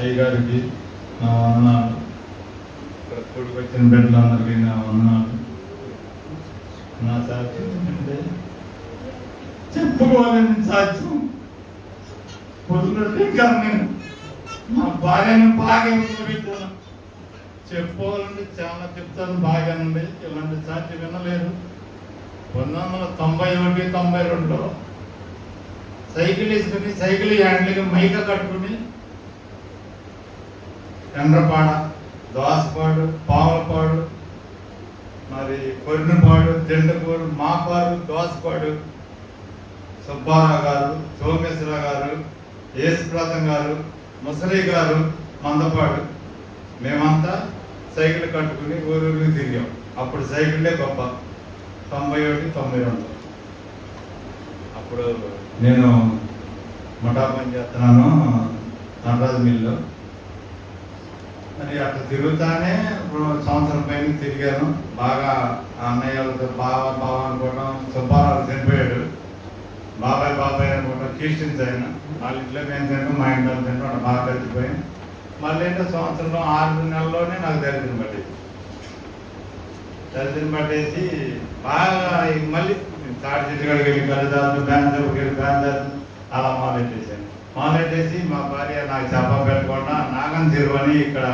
అయ్య గారికి నా వందనాలు. ఇక్కడ కూడికి వచ్చిన బిడ్డలందరికీ నా వందనాలు. నా సాధ్యం ఏంటంటే చెప్పుకోవాలని సాధ్యం పొద్దున్నట్టు ఇంకా నేను. మా భార్యను బాగా పెట్టాను చెప్పుకోవాలంటే చాలా చెప్తాను బాగానండి ఇలాంటి సాధ్యం వినలేదు. పంతొమ్మిది వందల తొంభై ఒకటి తొంభై రెండులో సైకిల్ వేసుకుని సైకిల్ హ్యాండ్లకి మైక కట్టుకుని ఎండ్రపాడ దోసపాడు పావులపాడు మరి కొరినపాడు దిండపూరు మాపాడు దోసపాడు సుబ్బారావు గారు సోమేశ్వర గారు యేసుప్రతం గారు ముసలి గారు మందపాడు. మేమంతా సైకిల్ కట్టుకుని ఊరూరికి తిరిగాం. అప్పుడు సైకిళ్ళే గొప్ప. తొంభై ఒకటి తొంభై రెండు అప్పుడు నేను మఠా పని చేస్తున్నాను నటరాజు మిల్లు. మరి అట్లా తిరుగుతానే ఇప్పుడు సంవత్సరం పైన తిరిగాను. బాగా ఆ అన్నయ్యలతో బావ బావ అనుకోవడం సుబ్బారావు చనిపోయాడు. బాబాయ్ బాబాయ్ అనుకోవడం క్రిస్టియన్స్ ఆయన వాళ్ళ ఇంట్లో మేము తింటాం మా ఇంట్లో తింటాం బాగా కలిసిపోయి మళ్ళీ ఏంటో సంవత్సరంలో ఆరు నెలల్లోనే నాకు దరిద్రం పట్టింది దరిద్రం పట్టేసి బాగా మళ్ళీ తాడి చెట్టు కాడికి వెళ్ళి కలుదాలు బ్యాన్ దగ్గరికి వెళ్ళి బ్యాన్ అలా మొదలెట్టేసాను మొదలెట్టేసి మా భార్య నాకు చెప్ప పెట్టకుండా నాగం చెరువు అని ఇక్కడ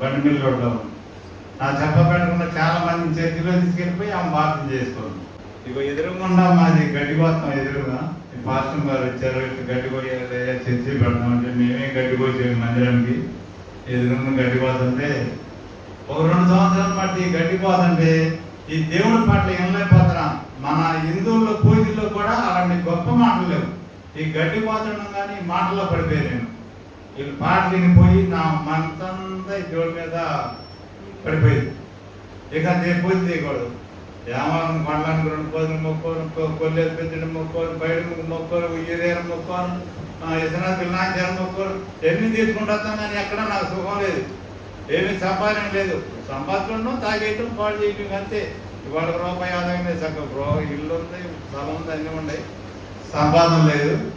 బండి మిల్లు రోడ్లో ఉంది. నా చెప్ప పెట్టకుండా చాలా మంది చర్చిలో తీసుకెళ్ళిపోయి ఆమె బాధ్యత చేసుకోండి ఇక ఎదురుగుండా మాది గడ్డిపోతాం ఎదురుగా. పాస్టర్ గారు వచ్చారు గడ్డి పోయేది చర్చి పెడతామంటే మేమే గడ్డి పోసేది మందిరానికి. ఎదురున్న గడ్డి పోతుంటే ఒక రెండు సంవత్సరాల బట్టి గడ్డిపోతుంటే ఈ దేవుడి పట్ల ఏమైపోతున్నా మన హిందువుల్లో పూజల్లో కూడా అలాంటి గొప్ప మాటలు ఈ ఈ గడ్డిపోతడం కానీ మాటలో మాటల్లో పడిపోయాను నేను వీళ్ళు మాట వినిపోయి నా మనసంతా దేవుడి మీద పడిపోయింది. ఇక నేను పూజ చేయకూడదు. ఏమాలను కొండలను రెండు పోతులు మొక్కోను కొల్లేరు పెంచడం మొక్కోను బయట మొక్కోను ఉయ్యరేరు మొక్కోను ఇతర పిల్లాంచారు మొక్కోను ఎన్ని తీసుకుంటాను కానీ ఎక్కడ నాకు సుఖం లేదు. ఏమీ సంపాదన లేదు. సంపాదించడం తాగేయటం పాడు చేయటం అంతే. ఇవాళ రూపాయి ఆదాయం లేదు. చక్కగా బ్రో ఇల్లు ఉంది స్థలం ఉంది అన్నీ ఉన్నాయి. సంపాదన లేదు.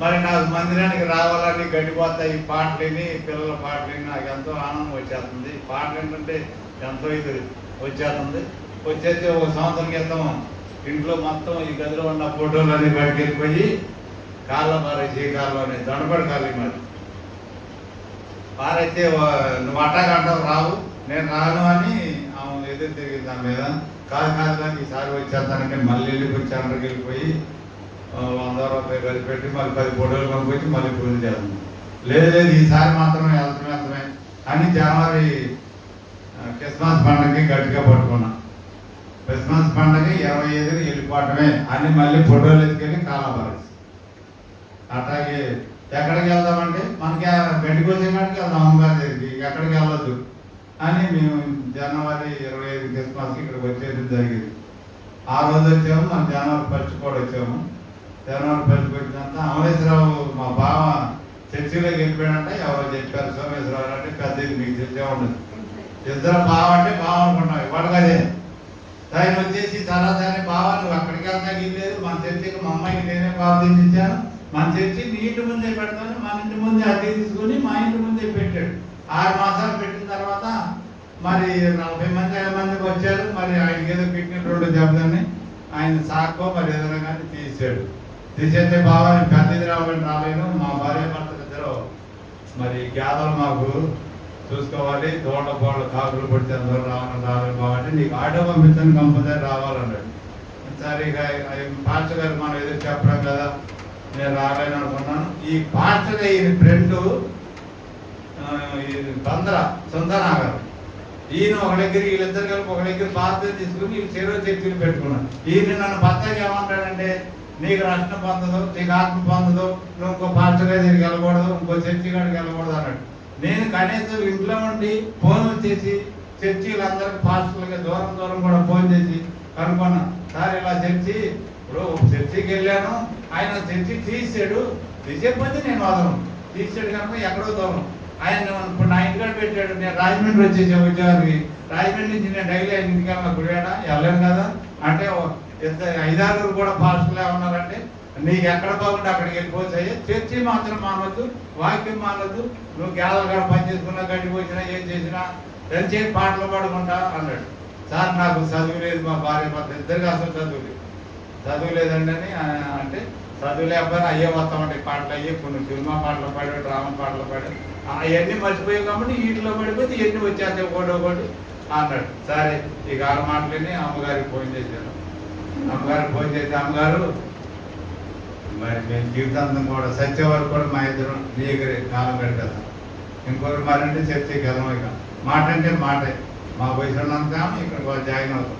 మరి నాకు మందిరానికి రావాలని గడిపోతాయి ఈ పాటలు విని పిల్లల పాటలు విని నాకు ఎంతో ఆనందం వచ్చేస్తుంది. పాటలు ఏంటంటే ఎంతో ఇది వచ్చేస్తుంది. వచ్చేసి ఒక సంవత్సరం క్రితం ఇంట్లో మొత్తం ఈ గదిలో ఉన్న ఫోటోలు అన్ని బయటకు వెళ్ళిపోయి కాళ్ళ పారేసి కాళ్ళని దొండపడి కాళ్ళు మరి పారైతే వా- నువ్వు అట్టగంటావు రావు. నేను రాను అని ఆమె ఎదురు తిరిగింది దాని మీద. కాదు కాదు కానీ ఈసారి వచ్చేస్తానంటే మళ్ళీ వెళ్ళిపోయి చంద్రకి అందరికి వెళ్ళిపోయి వంద రూపాయలు కలిపి పెట్టి మళ్ళీ పది ఫోటోలు పంపించి మళ్ళీ పూజ చేస్తాం లేదు లేదు ఈసారి మాత్రమే వెళ్తాం వెళ్తామే అని జనవరి క్రిస్మస్ పండుగకి గట్టిగా పట్టుకున్నా. క్రిస్మస్ పండుగ ఇరవై ఐదుకి వెళ్ళిపోవటమే. అని మళ్ళీ ఫోటోలు ఎత్తుకెళ్ళి కాలపరేసి అట్లాగే ఎక్కడికి వెళ్దామంటే మనకి ఆ గడ్డి వెళ్దాం అమ్మగారి దగ్గరికి. ఎక్కడికి వెళ్ళొద్దు. అని మేము జనవరి ఇరవై ఐదు క్రిస్మస్కి ఇక్కడికి వచ్చేది జరిగింది. ఆ రోజు వచ్చాము మన జనవరి ఫస్ట్ కూడా వచ్చాము. జనవరి ఫస్ట్ వచ్చినంత అమరేశ్వరరావు మా బావ చర్చిలోకి వెళ్ళిపోయాడంటే ఎవరో చెప్పారు సోమేశ్వరరావు అంటే పెద్దది మీకు తెలిసే ఉండదు. ఇద్దరు బావ అంటే బావ అనుకుంటాం ఇవాళ కదే. ఆయన వచ్చేసి సరాసరి బావ నువ్వు అక్కడికి వెళ్తాకి లేదు మన చర్చికి మా అమ్మాయికి నేనే ప్రార్థించాను మన చర్చి నీ ఇంటి ముందే పెడతాను మన ఇంటి ముందే అద్దె తీసుకుని మా ఇంటి ముందే పెట్టాడు. ఆరు మాసాలు పెట్టిన తర్వాత మరి నలభై మంది ఐదు మందికి వచ్చారు. మరి ఆయనకి ఏదో పెట్టిన రెండు దెబ్బలని ఆయన సాక్కో మరి ఏదైనా కానీ తీసాడు తీసేస్తే బావని నేను పెద్ద ఇది రావాలని రాలేను. మా భార్య భర్తలు ఇద్దరు. మరి గ్యాదలు మాకు చూసుకోవాలి. తోట పాళ్ళు కాకులు పడితే అందరూ రావాలి రావాలి బాగుంటే నీకు ఆటో పంపించని కంపల్సరీ రావాలన్నాడు. సరే ఇక పాస్టర్ గారు మనం ఎదురు చెప్పడం కదా నేను రాలేను అనుకున్నాను. ఈ పాస్టర్ ఈ ఫ్రెండ్ బందర సొంతనాగర్ ఈయన ఒక దగ్గర వీళ్ళిద్దరు కలిపి ఒక దగ్గర బాధ్యత తీసుకుని వీళ్ళు చెరువు చర్చలు పెట్టుకున్నాను ఈయన నన్ను భర్త ఏమంటాడంటే నీకు రక్షణ పొందదు నీకు ఆత్మ పొందదు నువ్వు ఇంకో పాస్టర్గా దగ్గరికి వెళ్ళకూడదు ఇంకో చర్చి కాడికి వెళ్ళకూడదు అన్నాడు. నేను కనీసం ఇంట్లో ఉండి ఫోన్ చేసి చర్చిలందరికి పాస్టర్లకి దూరం దూరం కూడా ఫోన్ చేసి కనుక్కున్నా సార్ ఇలా చర్చి ఇప్పుడు ఒక చర్చికి వెళ్ళాను ఆయన చర్చి తీసాడు తీసేపోతే నేను వదలను. తీసాడు కనుక ఎక్కడో దూరం. ఆయన ఇప్పుడు నా ఇంట్లో పెట్టాడు నేను రాజమండ్రి వచ్చేసే ఉద్యోగానికి. రాజమండ్రి నుంచి నేను డైలీ ఆయన ఇంటికి వెళ్ళిన గుడివాడ వెళ్ళాను కదా అంటే ఎంత ఐదారుగురు కూడా పాస్టర్లే ఉన్నారంటే నీకు ఎక్కడ బాగుంటే అక్కడికి వెళ్ళిపోతాయి చర్చి మాత్రం మానవద్దు వాక్యం మానవద్దు నువ్వు గేదల కాడ పని చేసుకున్నా గడ్డి పోసినా ఏం చేసినా ఎంతసేపు పాటలు పాడుకుంటా అన్నాడు. సార్ నాకు చదువు లేదు మా భార్య భర్త ఇద్దరికి అసలు చదువు లేదు. చదువు లేదండి అని అంటే చదువు లేకపోయినా అయ్యే వస్తామంటే పాటలు అయ్యే కొన్ని సినిమా పాటలు పాడాడు డ్రామా పాటలు పాడాడు అవన్నీ మర్చిపోయావు కాబట్టి వీటిలో పడిపోతే ఇవన్నీ వచ్చేస్తే ఒకటి ఒకటి అన్నాడు. సరే ఈ గాల మాటలని అమ్మగారికి ఫోన్ చేశాను. అమ్మగారు ఫోన్ చేసి అమ్మగారు మరి మేము జీవితాంతం కూడా సత్య వరకు కూడా మా ఇద్దరం నీ దగ్గరే కాలం గడిపేద్దాం ఇంకొకరు మరంటే చర్చకి వెళ్ళం ఇక. మాట అంటే మాటే. మా వయసు ఉన్నంత ఇక్కడ జాయిన్ అవుతాం.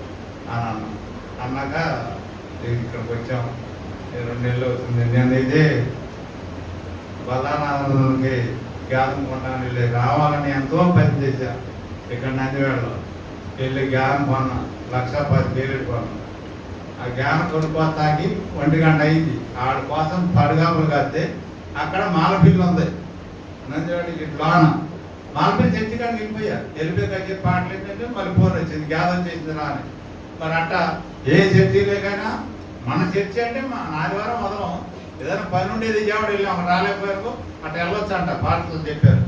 అని అన్నాం. అన్నాక ఇక్కడికి వచ్చాం. రెండు నెలలు అవుతుంది. నేను ఇదే బలానాథకి గ్యాసం కొన్నాను వెళ్ళి రావాలని ఎంతో పని చేశాను ఇక్కడ నందివేడలో వెళ్ళి గ్యానం కొన్నాను లక్ష పది పేరు కొన్నాను ఆ జ్ఞానం కొనుక్కోతాకి ఒంటి గంట అయింది. ఆడ కోసం పడుగాపులు కడితే అక్కడ మాలపిల్లి ఉంది. నందివాడికి లోన. మాలపిల్లి చర్చి కానీ వెళ్ళిపోయారు వెళ్ళిపోయి. పాటలు ఏంటంటే మళ్ళీ ఫోన్ వచ్చింది. గ్యాదర్ చేసింది రా అని మరి అట్ట ఏ చర్చి లేకైనా మన చర్చి అంటే మా ఆదివారం మొదలం. ఏదైనా పని ఉండేది విజయవాడ వెళ్ళాము రాలేకపోయారు అట్ట వెళ్ళొచ్చు అంట పాటలు చెప్పారు.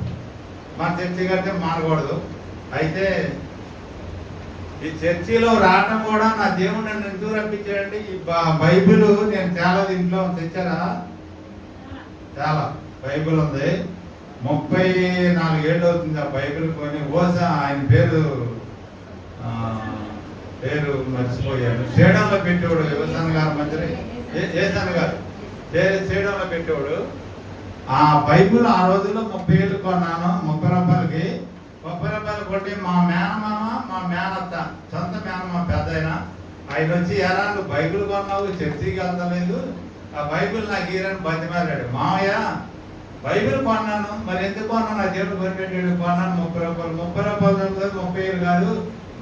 మన చర్చి కడితే మానకూడదు అయితే ఈ చర్చిలో రావడం కూడా నా దేవుడు నన్ను ఎందుకు రప్పించాడంటే ఈ బైబిల్ నేను చాలా దీంట్లో తెచ్చారా? చాలా బైబిల్ ఉంది. ముప్పై నాలుగేళ్ళు అవుతుంది ఆ బైబిల్ కొని ఓసా ఆయన పేరు పేరు మర్చిపోయాను. శ్రీడంలో పెట్టేవాడు యువసాన్ గారు మంత్రి ఏసాన్ గారు. శ్రీడంలో పెట్టేవాడు. ఆ బైబిల్ ఆ రోజుల్లో ముప్పై ఏళ్ళు కొన్నాను ముప్పై రూపాయలకి. ముప్పై రూపాయలు కొట్టి మా మేనమామ మా మేనత్త సొంత మేనమామ పెద్ద ఆయన వచ్చి ఎలా నువ్వు బైబిల్ కొన్నావు చర్చికి వెళ్తలేదు. ఆ బైబిల్ నాకు ఈరని బతిమాలాడు. మామయ్య బైబిల్ కొన్నాను మరి ఎందుకు కొన్నాను? నా దేవుడు కొనిపెట్టాడు కొన్నాను. ముప్పై రూపాయలు ముప్పై రూపాయలు కాదు, ముప్పై ఏళ్ళు కాదు.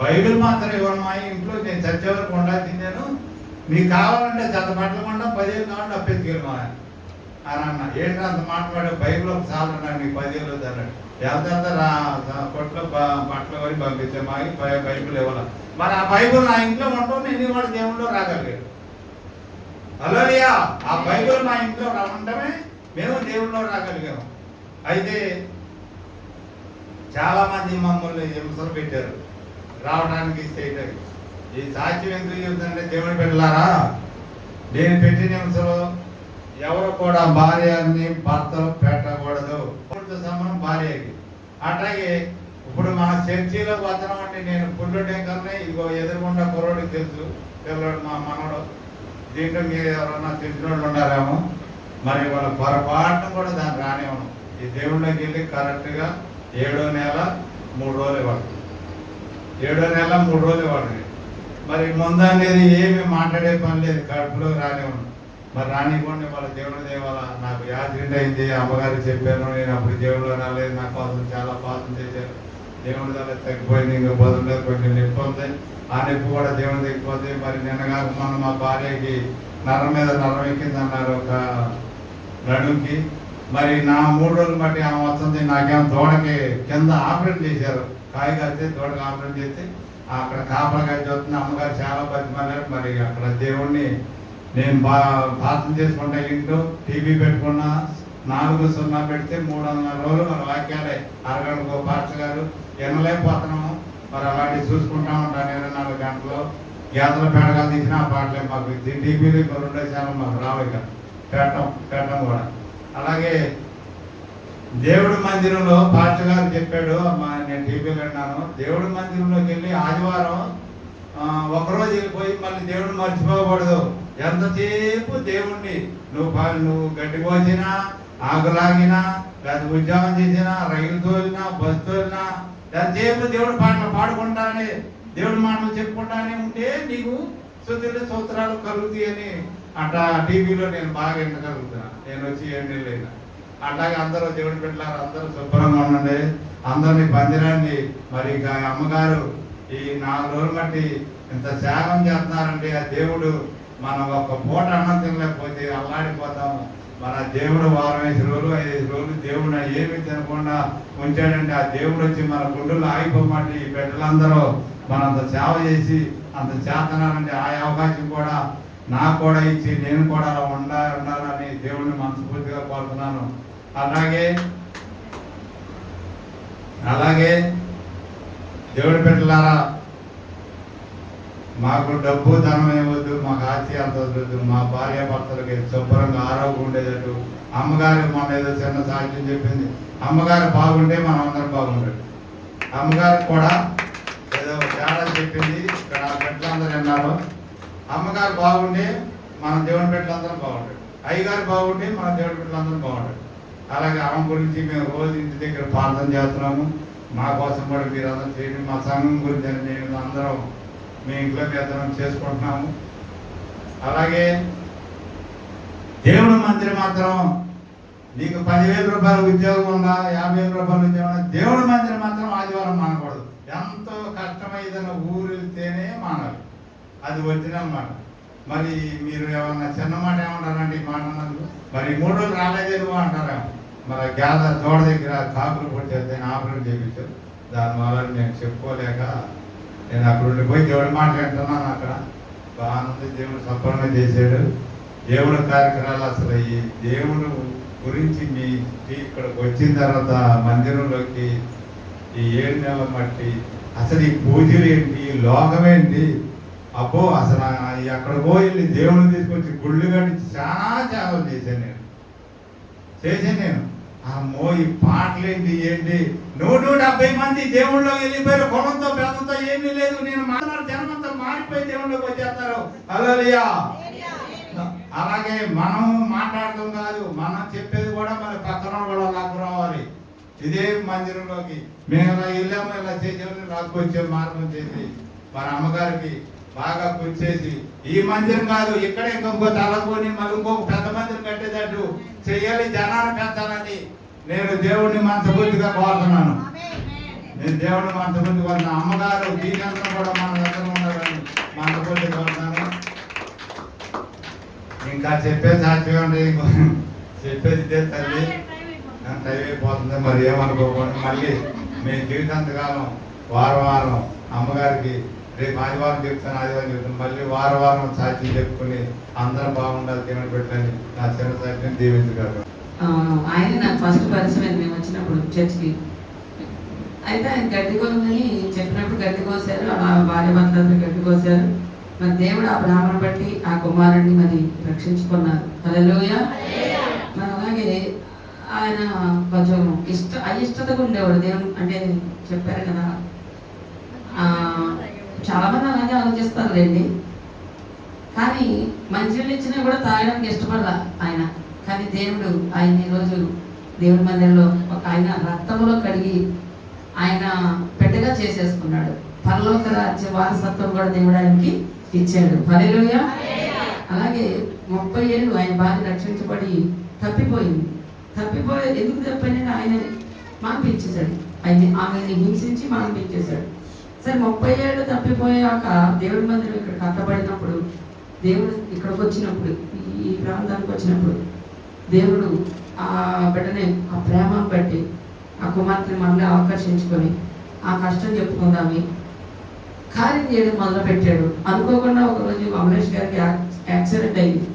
బైబిల్ మాత్రం ఇవ్వను మా ఇంట్లో నేను చచ్చే వరకు ఉండాల్సింది నేను నీకు కావాలంటే చెత్త బట్టలు కొండ పదివేలు కావాలంటే అప్పెత్తికెళ్ళి మా అని అన్న ఏంటి అంత మాట్లాడే? బైబిల్ ఒకసారి అన్నాడు నీకు పదేళ్ళు అన్నాడు. ఎంత రా కొట్లో బట్టలు కొని పంపించే మాకి బైబిల్ ఇవ్వాల. మరి ఆ బైబిల్ నా ఇంట్లో ఉండవు నేను ఇవాళ దేవుళ్ళు రాగలిగాడు. అలోలియా ఆ బైబిల్ మా ఇంట్లో రావడమే మేము దేవుళ్ళు రాగలిగాము అయితే చాలా మంది మమ్మల్ని హింసలు పెట్టారు. రావడానికి చేయడానికి ఈ సాక్ష్యం ఎందుకు చెబుతుందంటే దేవుని పెట్టలారా నేను పెట్టిన హింసలో ఎవరు కూడా భార్యని భర్తలు పెట్టకూడదు. పురుష సమానం భార్యకి. అట్లాగే ఇప్పుడు మన చర్చిలో వచనం అంటే నేను పుల్లు టెంకర్నే ఇదిగో ఎదురుకుండా కుర్రోడికి తెలుసు పిల్లడు మా మనవడు. దీంట్లో మీరు ఎవరన్నా తెలిసిన వాళ్ళు ఉన్నారేమో మరి వాళ్ళ పొరపాటును కూడా దాన్ని రానివ్వను. ఈ దేవుళ్ళకి వెళ్ళి కరెక్ట్గా ఏడో నెల మూడు రోజులు ఇవ్వాలి. ఏడో నెల మూడు రోజులు ఇవ్వాలి. మరి ముందు అనేది ఏమి మాట్లాడే పని లేదు కడుపులో రానివ్వను. మరి రానివ్వండి వాళ్ళ దేవుడు దేవాల నాకు యాక్సిడెంట్ అయింది అమ్మగారు చెప్పాను నేను అప్పుడు దేవుడు రాలేదు నా కోసం చాలా పాదం చేశారు. దేవుడి దగ్గర తగ్గిపోయింది ఇంకా బదులు కొంచెం నొప్పి ఉంది. ఆ నొప్పి కూడా దేవుడు తగ్గిపోతే మరి నిన్నగా మొన్న మా భార్యకి నరం మీద నరం ఎక్కింది అన్నారు ఒక నడుంకి. మరి నా మూడు రోజులు బట్టి ఆమె వస్తుంది నాకేమో దూడకి కింద ఆపరేట్ చేశారు. కాయ కడితే దూడకి ఆపరేట్ చేస్తే అక్కడ కాపలా చూస్తున్న అమ్మగారు చాలా బతిమన్నారు మరి అక్కడ దేవుణ్ణి నేను బా ప్రార్థన చేసుకుంటా ఇంట్లో టీవీ పెట్టుకున్నా నాలుగు సున్నా పెడితే మూడు వందల రోజులు మన వాక్యాలే. అరగంటకు పాస్టర్ గారు వినలేకపోతున్నాము. మరి అలాంటివి చూసుకుంటా ఉంటాను ఇరవై నాలుగు గంటలు. గేదల పేడగా తీసిన ఆ పాటలే మాకు టీవీలు ఇంకా రెండో ఛానల్ మాకు రావు ఇక. పెట్టం పెట్టం కూడా. అలాగే దేవుడి మందిరంలో పాస్టర్ గారు చెప్పాడు మా నేను టీవీలో విన్నాను. దేవుడి మందిరంలోకి వెళ్ళి ఆదివారం ఒకరోజు వెళ్ళిపోయి మళ్ళీ దేవుడు మర్చిపోకూడదు. ఎంతసేపు దేవుణ్ణి నువ్వు పా- నువ్వు గడ్డి కోసినా ఆకులాగినా లేదా ఉద్యోగం చేసినా రైలు తోలినా బస్సు తోలినా ఎంతసేపు దేవుడి పాటలు పాడుకుంటానే దేవుడి మాటలు చెప్పుకుంటానే ఉంటే నీకు శుద్ధులు సూత్రాలు కలుగుతాయి అని అట్లా టీవీలో నేను బాగా వినగలుగుతున్నా. నేను వచ్చి ఏం లేదు అట్లాగే అందరూ దేవుడి బిడ్డలారు అందరూ శుభ్రంగా ఉండండి. అందరినీ బందిరాన్ని మరి అమ్మగారు ఈ నాలుగు రోజులు బట్టి ఇంత త్యాగం చేస్తున్నారంటే ఆ దేవుడు మనం ఒక పూట అన్నం తినలేకపోతే అల్లాడిపోతాము. మన దేవుడు వారం ఐదు రోజులు ఐదు రోజులు దేవుడు ఏమి తినకుండా ఉంచాడంటే ఆ దేవుడు వచ్చి మన గుండెలు ఆగిపోమంటే ఈ బిడ్డలందరూ మనంత సేవ చేసి అంత చేతనాలంటే ఆ అవకాశం కూడా నాకు కూడా ఇచ్చి నేను కూడా అలా ఉండా ఉండాలని దేవుణ్ణి మనస్ఫూర్తిగా కోరుతున్నాను. అలాగే అలాగే దేవుడి బిడ్డలారా మాకు డబ్బు ధనం ఏమొద్దు మాకు ఆస్తి అంత వద్దు మా భార్య భర్తలకి శుభ్రంగా ఆరోగ్యం ఉండేటట్టు. అమ్మగారు మొన్న ఏదో చిన్న సాధ్యం చెప్పింది. అమ్మగారు బాగుంటే మనం అందరం బాగుంటాడు అమ్మగారు కూడా ఏదో తేడా చెప్పింది. ఇక్కడ ఆ బిడ్డలందరూ విన్నారు. అమ్మగారు బాగుంటే మన దేవుని బిడ్డలందరం బాగుంటాడు అయ్యగారు బాగుంటే మన దేవుని బిడ్డలందరం బాగుంటాడు అలాగే ఆమె గురించి మేము రోజు ఇంటి దగ్గర ప్రార్థన చేస్తున్నాము. మా కోసం కూడా మీరు అందరూ చేయండి. మా సంఘం గురించి అని అందరం మేము ఇంట్లో అందరం చేసుకుంటున్నాము. అలాగే దేవుడు మందిరం మాత్రం నీకు పదివేల రూపాయల ఉద్యోగం ఉందా యాభై వేల రూపాయల ఉద్యోగం ఉందా? దేవుడి మందిరం మాత్రం ఆదివారం మానకూడదు. ఎంతో కష్టమైదన్న ఊరితేనే మానాలి అది ఒరిజినల్ మాట. మరి మీరు ఏమన్నా చిన్న మాట ఏమంటారండి ఈ మాట అన్నందుకు మరి మూడు రోజులు రాలేదు అంటారా? మరి గ్యాద తోడ దగ్గర కాకులు పొట్టేస్తే ఆపరేట్ చేయించారు. దానివల్ల నేను చెప్పుకోలేక నేను అక్కడ ఉండిపోయి దేవుడి మాట వింటున్నాను అక్కడ. బాగానుంది దేవుడు సంపన్న చేశాడు. దేవుడి కార్యక్రమాలు అసలు ఈ దేవుడు గురించి మీ ఇక్కడికి వచ్చిన తర్వాత మందిరంలోకి ఈ ఏడు నెలల మట్టి అసలు ఈ పూజలు ఏంటి లోకం ఏంటి? అబ్బో అసలు అక్కడ పోయి వెళ్ళి దేవుడిని తీసుకొచ్చి గుళ్ళు కట్టి చాలా త్యాగం చేశాను నేను. చేశాను నేను. అమ్మో ఈ పాటలేంటి ఏంటి? ఏంటి నూట డెబ్బై మంది దేవుళ్ళో వెళ్ళిపోయారు. కొడంతో పేదంతో ఏమీ లేదు. నేను మాట్లాడు జనమంతా మారిపోయి దేవుళ్ళకి వచ్చేస్తారు. అలలియా అలాగే మనం మాట్లాడటం కాదు మనం చెప్పేది కూడా మన పక్కన కూడా లాక్కు రావాలి. ఇదే మందిరంలోకి. మేము ఇలా వెళ్ళాము ఇలా చేసామని లాక్కొచ్చే మార్గం చేసి. మన అమ్మగారికి బాగా కూర్చేసి ఈ మందిరం కాదు ఇక్కడ ఇంకొక తలకొని మళ్ళీ ఇంకొక పెద్ద మందిరం కట్టేటట్టు చెయ్యాలి జనాన్ని పెంచాలని నేను దేవుడిని మనస్ఫూర్తిగా కోరుతున్నాను. నేను దేవుడిని మనస్ఫూర్తిగా కోరుతున్నాను. అమ్మగారు దీనంతా కూడా మన దగ్గర ఉండాలని మనస్ఫూర్తిగా కోరుతున్నాను. ఇంకా చెప్పే సాధ్యం చెప్పేది ఇదే తల్లి. నాకు టైం అయిపోతుంది మరి ఏమనుకోకుండా మళ్ళీ మేము జీవితాంతకాలం వారం వారం అమ్మగారికి రేపు ఆదివారం చెప్తాను ఆదివారం చెప్తాను. మళ్ళీ వారం వారం సాధ్యం చెప్పుకుని అందరం బాగుండాలి దేవుని పెట్టని నా చిన్న సాధ్యం దేవేంద్ర ఆ, ఆయన నాకు ఫస్ట్ పరిచయం మేము వచ్చినప్పుడు చర్చ్కి. అయితే ఆయన గడ్డి కోసమని చెప్పినప్పుడు గడ్డి కోసారు ఆ భార్య భర్తలు గడ్డి కోసారు. మరి దేవుడు ఆ బ్రాహ్మణ బట్టి ఆ కుమారుడిని మరి రక్షించుకున్నారు. హల్లెలూయా. మరి అలాగే ఆయన కొంచెం ఇష్ట అయిష్టతగా ఉండేవాడు. దేవుడు అంటే చెప్పారు కదా చాలామంది చాలా మంది అలాగే ఆలోచిస్తారులేండి. కానీ మంచినీళ్ళు ఇచ్చినా కూడా తాగడానికి ఇష్టపడాల ఆయన. కానీ దేవుడు ఆయన ఈరోజు దేవుడి మందిరంలో ఒక ఆయన రక్తంలో కడిగి ఆయన పెద్దగా చేసేసుకున్నాడు. పరలోక రాజ్య వారసత్వం కూడా దేవుడు ఆయనకి ఇచ్చాడు. హల్లెలూయా. అలాగే ముప్పై ఏళ్ళు ఆయన భార్య రక్షించబడి తప్పిపోయింది. తప్పిపోయి ఎందుకు తప్పిపోయిందంటే ఆయన మానిపించేశాడు. ఆయన ఆమెని హింసించి మానిపించేశాడు. సరే ముప్పై ఏళ్ళు తప్పిపోయాక దేవుడి మందిరం ఇక్కడ కట్టబడినప్పుడు దేవుడు ఇక్కడికి వచ్చినప్పుడు ఈ ప్రాంతానికి వచ్చినప్పుడు దేవుడు ఆ బిడ్డని ఆ ప్రేమను బట్టి ఆ కుమార్తెని మనల్ని ఆకర్షించుకొని ఆ కష్టం చెప్పుకుందామి కార్యం చేయడం మొదలుపెట్టాడు. అనుకోకుండా ఒకరోజు అమరేష్ గారికి యాక్సిడెంట్ అయింది.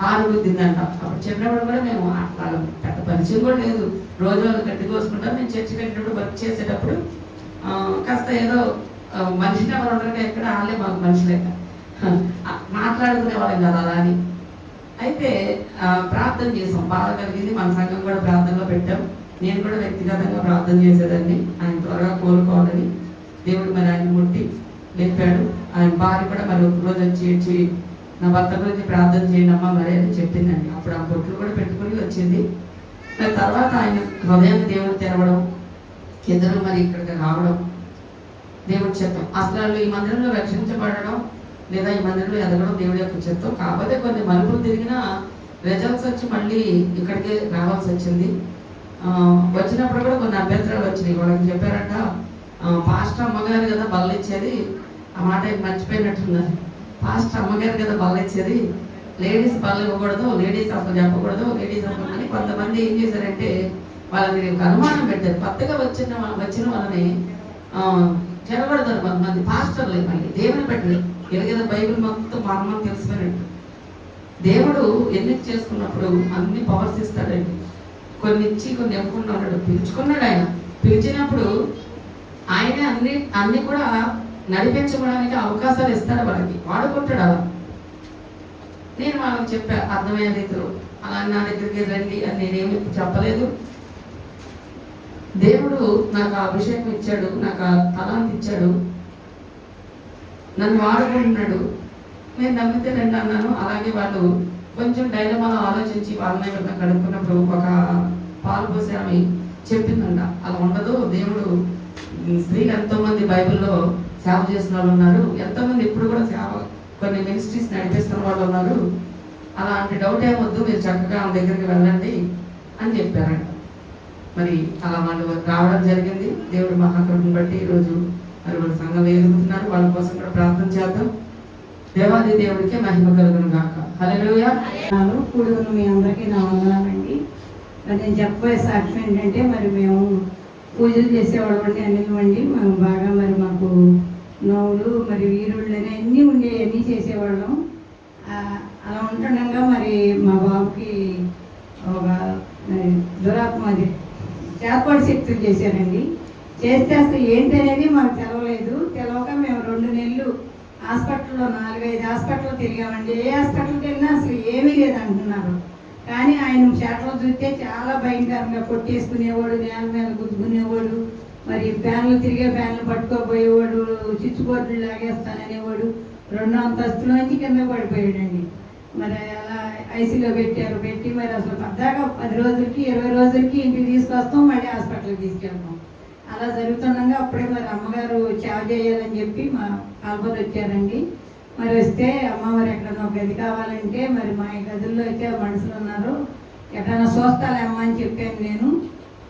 కారు గుద్దిందంట. అప్పుడు చెప్పినప్పుడు కూడా మేము అట్లా పెద్ద పరిచయం కూడా లేదు. రోజు వాళ్ళు గట్టి కోసుకుంటాం మేము చర్చి కట్టినప్పుడు వర్క్ చేసేటప్పుడు కాస్త ఏదో మనిషిని ఎవరు ఉండరు ఎక్కడ వాళ్ళే మాకు మనిషి లెక్క మాట్లాడుకునే వాళ్ళం కదా అలా అని. అయితే ప్రార్థన చేసాం. బాధ కలిగింది. మన సంఘం కూడా ప్రార్థనలో పెట్టాం. నేను కూడా వ్యక్తిగతంగా ప్రార్థన చేసేదాన్ని. ఆయన త్వరగా కోలుకోవాలని దేవుడు మరి ఆయన ముట్టి లేపాడు. ఆయన భార్య కూడా మరి ఒక రోజు వచ్చి వచ్చి నా భర్త గురించి ప్రార్థన చేయండి అమ్మా మరి అని చెప్పిందండి. అప్పుడు ఆ బొట్లు కూడా పెట్టుకుని వచ్చింది. మరి తర్వాత ఆయన హృదయాన్ని దేవుడు తెరవడం ఇద్దరు మరి ఇక్కడికి రావడం చిత్తం అసలు ఈ మందిరంలో రక్షించబడడం లేదా ఈ మందిరంలో ఎదగడం దేవుడి యొక్క చిత్తం కాకపోతే కొన్ని మలుపులు తిరిగినా రిజల్ట్స్ వచ్చి మళ్ళీ ఇక్కడికే రావాల్సి వచ్చింది. వచ్చినప్పుడు కూడా కొన్ని అభ్యంతరాలు వచ్చినాయి. వాళ్ళకి చెప్పారంట పాస్టర్ అమ్మగారు కదా బల్ల ఇచ్చేది ఆ మాట మర్చిపోయినట్టున్నారు. పాస్టర్ అమ్మగారు కదా బల్ల ఇచ్చేది లేడీస్ బల్ల ఇవ్వకూడదు లేడీస్ అసలు చెప్పకూడదు లేడీస్ అసలు అని కొంతమంది ఏం చేశారంటే వాళ్ళని అనుమానం పెట్టారు. కొత్తగా వచ్చిన వచ్చిన వాళ్ళని చెడగొడతారు కొంతమంది పాస్టర్లు మళ్ళీ. దేవుని పెట్టలే ఎలాగేదో బైబిల్ మొత్తం మర్మం తెలిసిపోయినట్టు. దేవుడు ఎన్నిక చేసుకున్నప్పుడు అన్ని పవర్స్ ఇస్తాడండి. కొన్ని ఇచ్చి కొన్ని ఇవ్వకుండా ఉన్నాడు పిలుచుకున్నాడు ఆయన. పిలిచినప్పుడు ఆయనే అన్ని అన్ని కూడా నడిపించుకోవడానికి అవకాశాలు ఇస్తాడు వాళ్ళకి. వాడుకుంటాడు అలా. నేను వాళ్ళకి చెప్పా అర్థమయ్యే రీతిలో. అలా నా దగ్గరికి రండి అని నేనేమి చెప్పలేదు. దేవుడు నాకు ఆ అభిషేకం ఇచ్చాడు నాకు ఆ తలాంతి ఇచ్చాడు. నన్ను వాడుకుంటున్నాడు నేను నమ్మితే రండి అన్నాను అలాగే వాళ్ళు కొంచెం డైలమాలో ఆలోచించి వాళ్ళని వీళ్ళని కడుక్కున్నప్పుడు ఒక పాలు పోసే ఆమె చెప్పిందంట. అలా ఉండదు. దేవుడు స్త్రీలు ఎంతోమంది బైబిల్లో సేవ చేసిన వాళ్ళు ఉన్నారు. ఎంతోమంది ఇప్పుడు కూడా సేవ కొన్ని మినిస్ట్రీస్ నడిపిస్తున్న వాళ్ళు ఉన్నారు. అలాంటి డౌట్ ఏమొద్దు మీరు చక్కగా ఆమె దగ్గరికి వెళ్ళండి అని చెప్పారంట. మరి అలా వాళ్ళు రావడం జరిగింది. దేవుడు మహాకృపను బట్టి ఈరోజు మరి వాళ్ళ సంఘం ఎదుగుతున్నారు. వాళ్ళ కోసం కూడా ప్రార్థన చేద్దాం. దేవాది దేవుడికి మహిమ కలుగును గాక. హల్లెలూయా. నాలో కూడి ఉన్న మీ అందరికీ నా వందనాలండి. మరి నేను చెప్పబోయే సాక్ష్యం ఏంటంటే మరి మేము పూజలు చేసేవాళ్ళం అండి మేము బాగా మరి మాకు నోవులు మరి వీరుళ్ళు అన్నీ ఉండేవి అన్నీ చేసేవాళ్ళం. అలా ఉంటుండగా మరి మా బాబుకి ఒక మరి దురాత్మ అది. చేతపాటు శక్తులు చేశారండి. చేస్తే అసలు ఏంటి అనేది మాకు తెలవలేదు. తెలవక మేము రెండు నెలలు హాస్పిటల్లో నాలుగైదు హాస్పిటల్ తిరిగామండి. ఏ హాస్పిటల్కి వెళ్ళినా అసలు ఏమీ లేదంటున్నారు. కానీ ఆయన షటర్లు చూస్తే చాలా భయంకరంగా కొట్టేసుకునేవాడు నేల మీద గుద్దుకునేవాడు మరి ఫ్యాన్లు తిరిగే ఫ్యాన్లు పట్టుకోపోయేవాడు స్విచ్ బోర్డులు లాగేస్తాననేవాడు రెండో అంతస్తులోంచి కింద పడిపోయాడండి. మరి అలా ఐసీలో పెట్టారు. పెట్టి మరి అసలు పద్దాగా పది రోజులకి ఇరవై రోజులకి ఇంటికి తీసుకొస్తాం మళ్ళీ హాస్పిటల్కి తీసుకెళ్తాం. అలా జరుగుతుండగా అప్పుడే మరి అమ్మగారు సేవ చేయాలని చెప్పి మా కాల్పలు వచ్చారండి. మరి వస్తే అమ్మవారు ఎక్కడన్నా గది కావాలంటే మరి మా గదుల్లో అయితే మనుషులు ఉన్నారు. ఎక్కడన్నా చూస్తాలే అమ్మ అని చెప్పాను నేను.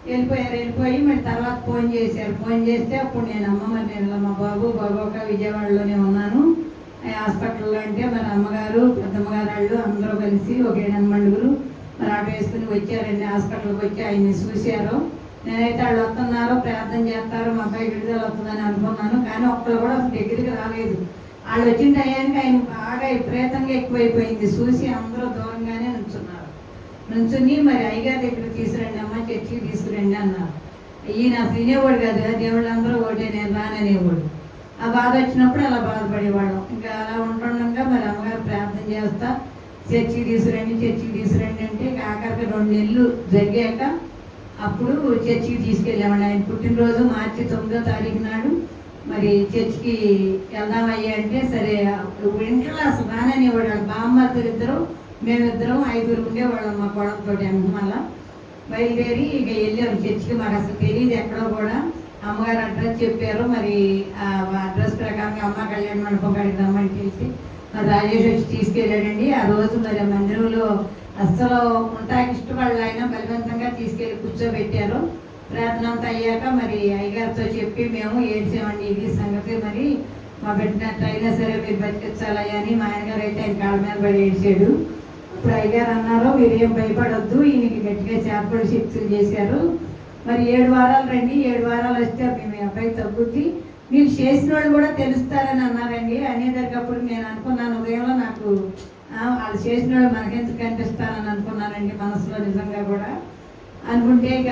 వెళ్ళిపోయారు వెళ్ళిపోయి మరి తర్వాత ఫోన్ చేశారు. ఫోన్ చేస్తే అప్పుడు నేను అమ్మ మరి నేను మా బాబు బాబోక విజయవాడలోనే ఉన్నాను. హాస్పిటల్లో అంటే మన అమ్మగారు పెద్దమ్మగారు వాళ్ళు అందరూ కలిసి ఒక ఏడు మండుగురు మరి ఆటో వేసుకుని వచ్చారండి. హాస్పిటల్కి వచ్చి ఆయన్ని చూశారు. నేనైతే వాళ్ళు వస్తున్నారు ప్రార్థన చేస్తారు మా అబ్బాయి విడుదల వస్తుందని అనుకున్నాను. కానీ ఒక్కరు కూడా అసలు దగ్గరికి రాలేదు. వాళ్ళు వచ్చిన టయానికి ఆయన బాగా విపరీతంగా ఎక్కువైపోయింది. చూసి అందరూ దూరంగానే నుంచున్నారు. నుంచుని మరి అయ్యగారి దగ్గర తీసుకురండి అమ్మ చర్చికి తీసుకురండి అన్నారు. ఈయన అసలు వినేవాడు కాదు. కదా దేవుళ్ళు అందరూ ఒకటే నేను రాననేవాడు. ఆ బాధ వచ్చినప్పుడు అలా బాధపడేవాళ్ళం. ఇంకా అలా ఉంటుండగా మరి అమ్మగారు ప్రార్థన చేస్తా చర్చికి తీసుకురండి చర్చికి తీసుకురండి అంటే ఇక ఆఖరికి రెండు నెలలు జరిగాక అప్పుడు చర్చికి తీసుకెళ్ళామండి. ఆయన పుట్టినరోజు మార్చి తొమ్మిదో తారీఖు నాడు మరి చర్చికి వెళ్దామయ్యా అంటే సరే ఇంట్లో అసలు బాగానే వాళ్ళ. బామ్మద్దరు ఇద్దరు మేమిద్దరం ఐదుగురు ఉండేవాళ్ళం మా కొడతతోటి మళ్ళా. బయలుదేరి ఇక వెళ్ళాము చర్చికి మాకు అసలు తెలియదు ఎక్కడో కూడా. అమ్మగారు అడ్రస్ చెప్పారు. మరి ఆ అడ్రస్ ప్రకారంగా అమ్మ కళ్యాణ మండపం కాడికి రమ్మని తెలిసి మరి రాజేష్ వచ్చి తీసుకెళ్ళాడండి. ఆ రోజు మరి ఆ మందిరంలో అస్సలు ఉంటాకి ఇష్టపడాలి ఆయన బలవంతంగా తీసుకెళ్ళి కూర్చోబెట్టారు. ప్రార్థన అంతా అయ్యాక మరి అయ్యగారితో చెప్పి మేము ఏడ్చామండి ఇది సంగతి మరి. మా పెట్టినట్టు అయినా సరే మీరు బతికించాలయ్యా అని మా ఆయనగారు అయితే ఆయన కాళ్ళ మీద పడి ఏడ్చాడు. ఇప్పుడు అయ్యగారు అన్నారు మీరు ఏం భయపడొద్దు ఈయనకి గట్టిగా చేపలు శక్తులు చేశారు. మరి ఏడు వారాలు రండి ఏడు వారాలు వస్తే మీ మీ అబ్బాయి తగ్గుద్ది. మీరు చేసిన వాళ్ళు కూడా తెలుస్తారని అన్నారండి. అనేటప్పుడు నేను అనుకున్నాను ఉదయంలో నాకు వాళ్ళు చేసిన వాళ్ళు మనకెందుకు కనిపిస్తారని అనుకున్నానండి మనసులో నిజంగా కూడా. అనుకుంటే ఇక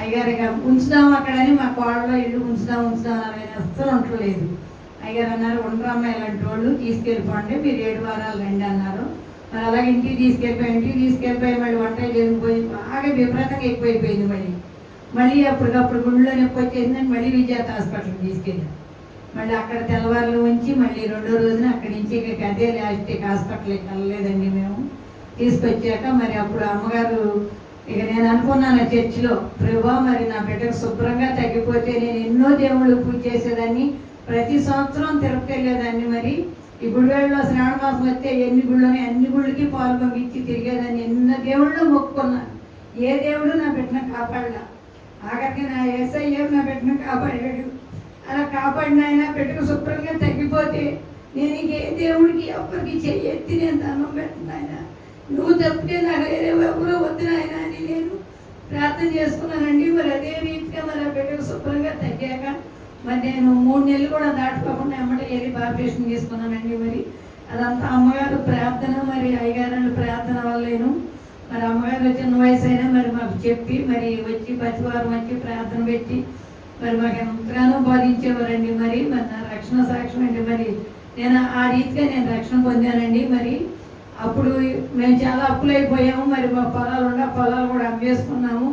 అయ్యగారు ఇక ఉంచుదాం అక్కడని మా కోడలో ఇల్లు ఉంచుదాం ఉంచుదాం అని అస్సలు ఉండలేదు అయ్యగారు అన్నారు ఉండరమ్మ ఇలాంటి వాళ్ళు తీసుకెళ్ళిపోండి మీరు ఏడు వారాలు రండి అన్నారు. మరి అలాగే ఇంటికి తీసుకెళ్ళిపోయి ఇంటికి తీసుకెళ్ళిపోయి మళ్ళీ వంట చేయకపోయి బాగా విపరీతంగా ఎక్కువైపోయింది మళ్ళీ. మళ్ళీ అప్పటికప్పుడు గుండెలో నొప్పి వచ్చేసిందని మళ్ళీ విజయత హాస్పిటల్కి తీసుకెళ్ళాం మళ్ళీ అక్కడ తెల్లవారులు ఉంచి మళ్ళీ రెండో రోజున అక్కడి నుంచి ఇక అదే లాస్టిక్ హాస్పిటల్కి వెళ్ళలేదండి మేము. తీసుకొచ్చాక మరి అప్పుడు అమ్మగారు ఇక నేను అనుకున్నాను చర్చిలో ప్రభా మరి నా బిడ్డకు శుభ్రంగా తగ్గిపోతే నేను ఎన్నో దేవుళ్ళు పూజ చేసేదాన్ని ప్రతి సంవత్సరం తిరుపతి వెళ్ళేదాన్ని మరి. ఈ గుడివేళ్ళలో శ్రావణ మాసం వస్తే ఎన్ని గుళ్ళని అన్ని గుళ్ళకి పాలు పంపించి తిరిగేదాన్ని. ఎన్నో దేవుళ్ళు మొక్కుకున్నాను ఏ దేవుడు నా బిడ్డను కాపాడలా? ఆఖరికి నా ఏసయ్య నా బిడ్డను కాపాడాడు. అలా కాపాడిన ఆయన బిడ్డకు శుభ్రంగా తగ్గిపోతే నేను ఇంకే దేవుడికి ఎవరికి చెయ్యెత్తి నేను దండం పెట్టిన ఆయన నువ్వు తప్పితే నాకు వేరే ఎవరో వద్దు నాయన అని నేను ప్రార్థన చేసుకున్నానండి. మరి అదే రీతిగా మరి ఆ బిడ్డకు శుభ్రంగా తగ్గాక మరి నేను మూడు నెలలు కూడా దాటుకోకుండా ఎమ్మట వెళ్ళి ఆపరేషన్ చేసుకున్నానండి మరి. అదంతా అమ్మగారు ప్రార్థన మరి అయ్యగారు ప్రార్థన వల్లేను. మరి అమ్మగారు చిన్న వయసు అయినా మరి మాకు చెప్పి మరి వచ్చి ప్రతివారం వచ్చి ప్రార్థన పెట్టి మరి మాకు ఎంతగానో బోధించేవారండి మరి. మరి నా రక్షణ సాక్ష్యం అండి మరి. నేను ఆ రీతిగా నేను రక్షణ పొందానండి మరి. అప్పుడు మేము చాలా అప్పులు అయిపోయాము మరి. మా పొలాలు ఉండే పొలాలు కూడా అమ్మేసుకున్నాము.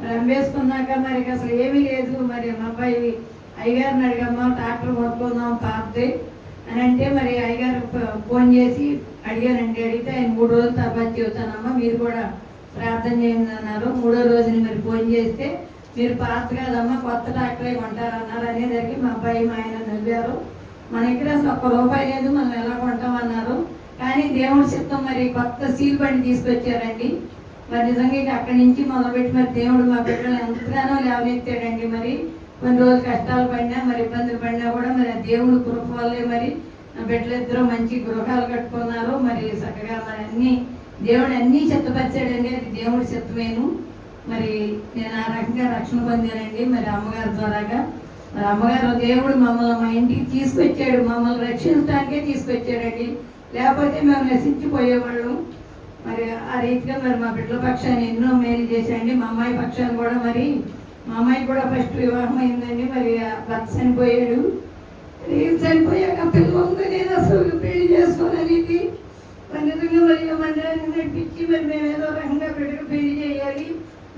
మరి అమ్మేసుకున్నాక మరి అసలు ఏమీ లేదు. మరి మా అబ్బాయి అయ్యగారిని అడిగమ్మా ట్రాక్టర్ కొనుక్కుందాం పాపది అని అంటే మరి అయ్యగారు ఫోన్ చేసి అడిగారంటే అడిగితే ఆయన మూడు రోజులు తర్వాత చెబుతానమ్మా మీరు కూడా ప్రార్థన చేయండి అన్నారు. మూడో రోజుని మరి ఫోన్ చేస్తే మీరు పాత కాదమ్మా కొత్త డాక్టరే కొంటారన్నారు అనేసరికి మా అబ్బాయి మా ఆయన నవ్వారు. మన ఇక్కడ అసలు ఒక్క రూపాయి లేదు మనం ఎలా కొంటామన్నారు కానీ దేవుడి చిత్తం మరి కొత్త సీల్ బండి తీసుకొచ్చారండి. మరి నిజంగా ఇక అక్కడి నుంచి మొదలుపెట్టి మరి దేవుడు మా బిడ్డలు ఎంతగానో లేవనెత్తాడండి మరి. కొన్ని రోజులు కష్టాలు పడినా మరి ఇబ్బందులు పడినా కూడా మరి దేవుడు కృప వల్లే మరి బిడ్డలిద్దరూ మంచి గృహాలు కట్టుకున్నారు మరి చక్కగా మరి అన్ని దేవుడు అన్నీ చెత్తపరిచాడండి అది దేవుడు చెత్తమేను. మరి నేను ఆ రకంగా రక్షణ పొందానండి. మరి అమ్మగారి ద్వారాగా. మరి అమ్మగారు దేవుడు మమ్మల్ని మా ఇంటికి తీసుకొచ్చాడు. మమ్మల్ని రక్షించడానికే తీసుకొచ్చాడండి. లేకపోతే మేము నశించిపోయేవాళ్ళం. మరి ఆ రీతిగా మరి మా బిడ్డల పక్షాన్ని ఎన్నో మేలు చేశాండి మా అమ్మాయి పక్షాన్ని కూడా మరి మా అమ్మాయి కూడా ఫస్ట్ వివాహం అయిందండి మరి భర్త చనిపోయాడు. చనిపోయాక పిల్లలు నేను అసలు పెళ్ళి చేసుకోననేది మరి మరి మందిరాన్ని నడిపించి మరి మేము ఏదో రకంగా బిడ్డకు పెళ్ళి చేయాలి.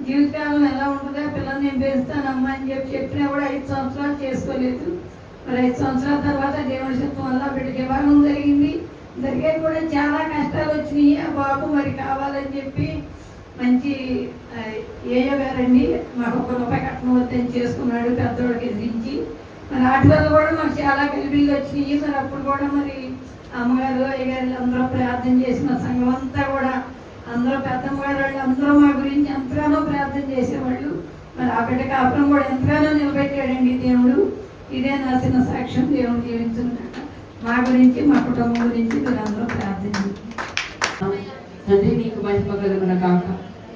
జీవితకాలం ఎలా ఉంటుందో పిల్లల్ని నేను పెంచుతానమ్మా అని చెప్పి చెప్పినా కూడా ఐదు సంవత్సరాలు చేసుకోలేదు. మరి ఐదు సంవత్సరాల తర్వాత దేవశత్వం వల్ల బిడ్డకి వివాహం జరిగింది. జరిగే కూడా చాలా కష్టాలు వచ్చినాయి. ఆ బాబు మరి కావాలని చెప్పి మంచి ఆ, ఏయో గారండి మాకు ఒక రూపాయి కట్నం వద్దని చేసుకున్నాడు పెద్దోడికి ఎదిరించి మరి వాటి వల్ల కూడా మాకు చాలా కలిబిల్లు వచ్చినాయి. మరి అప్పుడు కూడా మరి అమ్మగారు అయ్యగారు అందరూ ప్రార్థన చేసి మా సంఘం అంతా కూడా అందరూ పెద్దమ్మగారు వాళ్ళు అందరూ మా గురించి ఎంతగానో ప్రార్థన చేసేవాళ్ళు. మరి ఆ బిడ్డ కాపురం కూడా ఎంతగానో నిలబెట్టాడండి దేవుడు. ఇదే నా చిన్న సాక్ష్యం దేవుడు జీవించున్నాక మా గురించి మా కుటుంబం గురించి మీరు అందరూ ప్రార్థన చేయండి. తండ్రి నీకు మహిమ కలుగున కాక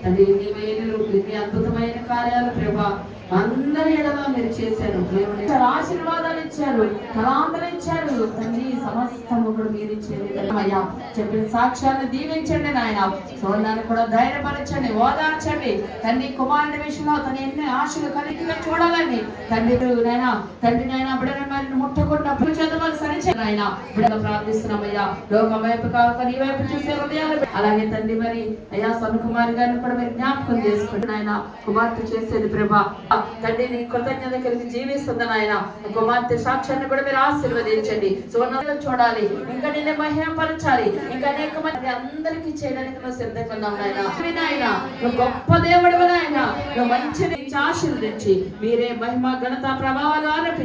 తన నీ మేలు అద్భుతమైన కార్యాలు ప్రభా అందరి ఎడల మీరు చేశారు. ఇచ్చారు, ఆశీర్వాదాలు ఇచ్చారు తలాంతలు ఇచ్చారు. తండ్రి సమస్తము కూడా మీరు ఇచ్చేది అయ్యా. చెప్పిన సాక్ష్యాన్ని దీవించండి నాయన. చూడడానికి కూడా ధైర్యపరచండి ఓదార్చండి. తండ్రి కుమారుడి విషయంలో తన ఎన్ని ఆశలు కలిగిగా చూడాలని తండ్రి నాయన తండ్రి నాయన బిడ్డను మరి ముట్టకుండా చదవాలి సరిచే నాయన. బిడ్డలు ప్రార్థిస్తున్నామయ్యా లోకం వైపు కాక నీ వైపు చూసే హృదయాలు అలాగే తండ్రి మరి అయ్యా సన్ కుమార్ గారిని కూడా మీరు జ్ఞాపకం చేసుకోండి నాయన. కుమార్తె చేసేది ప్రభా. తండ్రి నీ కృతజ్ఞత కలిగి జీవిస్తుంది నాయన కుమార్తె సాక్ష్యాన్ని కూడా మీరు ఆశీర్వదించండి. సువర్ణ చూడాలి ఇంకా నిన్ను మహిమపరచాలి ఇంకా అనేక మంది అందరికీ చేయడానికి మేము సిద్ధంగా ఉన్నాం నాయన నాయన నువ్వు గొప్ప దేవుడు నాయన. నువ్వు మంచి ఆశీర్వదించి మీరే మహిమ ఘనత ప్రభావాలు ఆరోపి